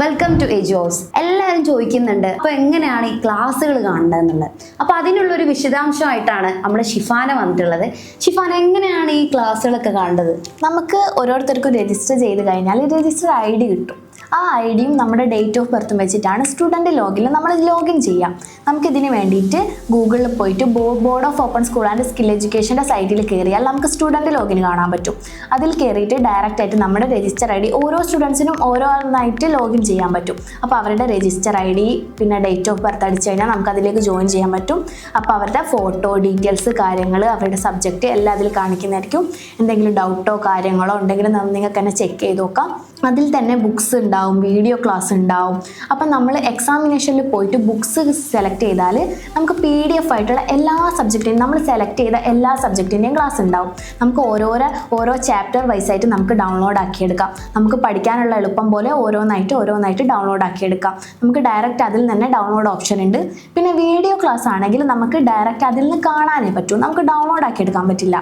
Welcome to എജോസ് എല്ലാവരും ചോദിക്കുന്നുണ്ട് അപ്പൊ എങ്ങനെയാണ് ഈ ക്ലാസ്സുകൾ കാണേണ്ടത് എന്നുള്ളത്? അപ്പൊ അതിനുള്ള ഒരു വിശദാംശമായിട്ടാണ് നമ്മുടെ ഷിഫാന വന്നിട്ടുള്ളത്. ഷിഫാന എങ്ങനെയാണ് ഈ ക്ലാസ്സുകളൊക്കെ കാണേണ്ടത് നമുക്ക് ഓരോരുത്തർക്കും രജിസ്റ്റർ ചെയ്ത് കഴിഞ്ഞാൽ രജിസ്റ്റർ ഐ ഡി കിട്ടും. ആ ഐ ഡിയും നമ്മുടെ ഡേറ്റ് ഓഫ് ബർത്തും വെച്ചിട്ടാണ് സ്റ്റുഡന്റ് ലോഗിൽ നമ്മൾ ലോഗിൻ ചെയ്യാം. നമുക്കിതിന് വേണ്ടിയിട്ട് ഗൂഗിളിൽ പോയിട്ട് board of open school and skill എഡ്യൂക്കേഷന്റെ സൈറ്റിൽ കയറിയാൽ നമുക്ക് സ്റ്റുഡന്റ് ലോഗിൻ കാണാൻ പറ്റും. അതിൽ കയറിയിട്ട് ഡയറക്റ്റ് ആയിട്ട് നമ്മുടെ രജിസ്റ്റർ ഐ ഡി ഓരോ സ്റ്റുഡൻസിനും ഓരോന്നായിട്ട് ലോഗിൻ ചെയ്യാൻ പറ്റും. അപ്പോൾ അവരുടെ രജിസ്റ്റർ ഐ ഡി പിന്നെ ഡേറ്റ് ഓഫ് ബർത്ത് അടിച്ചു കഴിഞ്ഞാൽ നമുക്ക് അതിലേക്ക് ജോയിൻ ചെയ്യാൻ പറ്റും. അപ്പോൾ അവരുടെ ഫോട്ടോ ഡീറ്റെയിൽസ് കാര്യങ്ങൾ അവരുടെ സബ്ജക്റ്റ് എല്ലാം അതിൽ കാണിക്കുന്നതായിരിക്കും. എന്തെങ്കിലും ഡൗട്ടോ കാര്യങ്ങളോ ഉണ്ടെങ്കിൽ നിങ്ങൾക്ക് തന്നെ ചെക്ക് ചെയ്ത് നോക്കാം. അതിൽ തന്നെ ബുക്സ് ഉണ്ടാവും വീഡിയോ ക്ലാസ് ഉണ്ടാവും. അപ്പം നമ്മൾ എക്സാമിനേഷനിൽ പോയിട്ട് ബുക്സ് സെലക്ട് ചെയ്താൽ നമുക്ക് പി ഡി എഫ് ആയിട്ടുള്ള എല്ലാ സബ്ജക്റ്റിനും നമ്മൾ സെലക്ട് ചെയ്ത എല്ലാ സബ്ജക്റ്റിന്റെയും ക്ലാസ് ഉണ്ടാവും. നമുക്ക് ഓരോരോ ഓരോ ചാപ്റ്റർ വൈസ് ആയിട്ട് നമുക്ക് ഡൗൺലോഡ് ആക്കിയെടുക്കാം നമുക്ക് പഠിക്കാനുള്ള എളുപ്പം പോലെ ഓരോന്നായിട്ട് ഓരോന്നായിട്ട് ഡൗൺലോഡ് ആക്കിയെടുക്കാം നമുക്ക് ഡയറക്റ്റ് അതിൽ തന്നെ ഡൗൺലോഡ് ഓപ്ഷൻ ഉണ്ട്. പിന്നെ വീഡിയോ ക്ലാസ് ആണെങ്കിൽ നമുക്ക് ഡയറക്റ്റ് അതിൽ നിന്ന് കാണാനേ പറ്റൂ. നമുക്ക് ഡൗൺലോഡ് ആക്കിയെടുക്കാൻ പറ്റില്ല.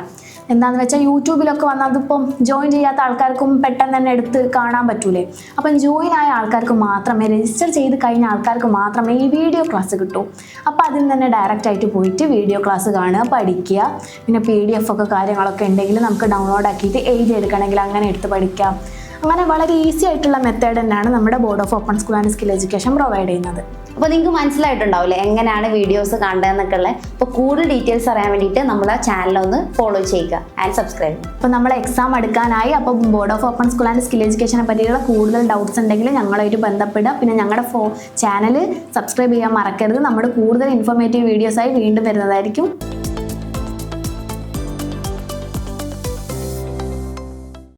എന്താണെന്ന് വെച്ചാൽ യൂട്യൂബിലൊക്കെ വന്നാൽ അതിപ്പം ജോയിൻ ചെയ്യാത്ത ആൾക്കാർക്കും പെട്ടെന്ന് തന്നെ എടുത്ത് കാണാൻ പറ്റൂലേ. അപ്പം ജോയിൻ ആയ ആൾക്കാർക്ക് മാത്രമേ രജിസ്റ്റർ ചെയ്ത് കഴിഞ്ഞ ആൾക്കാർക്ക് മാത്രമേ ഈ വീഡിയോ ക്ലാസ് കിട്ടൂ. അപ്പോൾ അതിൽ തന്നെ ഡയറക്റ്റ് ആയിട്ട് പോയിട്ട് വീഡിയോ ക്ലാസ് കാണുക പഠിക്കുക. പിന്നെ പി ഡി എഫ് ഒക്കെ കാര്യങ്ങളൊക്കെ ഉണ്ടെങ്കിൽ നമുക്ക് ഡൗൺലോഡ് ആക്കിയിട്ട് എഴുതി എടുക്കണമെങ്കിൽ അങ്ങനെ എടുത്ത് പഠിക്കാം. അങ്ങനെ വളരെ ഈസി ആയിട്ടുള്ള മെത്തേഡ് തന്നെയാണ് നമ്മുടെ board of open school and skill education provide ചെയ്യുന്നത്. അപ്പോൾ നിങ്ങൾക്ക് മനസ്സിലായിട്ടുണ്ടാവില്ലേ എങ്ങനെയാണ് വീഡിയോസ് കണ്ടതെന്നൊക്കെ ഉള്ളത് അപ്പോൾ കൂടുതൽ ഡീറ്റെയിൽസ് അറിയാൻ വേണ്ടിയിട്ട് നമ്മുടെ ചാനൽ ഒന്ന് ഫോളോ ചെയ്യുക ആൻഡ് സബ്സ്ക്രൈബ് അപ്പോൾ നമ്മൾ എക്സാം എടുക്കാനായി അപ്പോൾ board of open school and skill എഡ്യൂക്കേഷനെ പറ്റിയുള്ള കൂടുതൽ ഡൗട്ട്സ് ഉണ്ടെങ്കിൽ ഞങ്ങളായിട്ട് ബന്ധപ്പെടുക. പിന്നെ ഞങ്ങളുടെ ഫോ ചാനൽ സബ്സ്ക്രൈബ് ചെയ്യാൻ മറക്കരുത്. നമ്മുടെ കൂടുതൽ ഇൻഫോർമേറ്റീവ് വീഡിയോസായി വീണ്ടും വരുന്നതായിരിക്കും.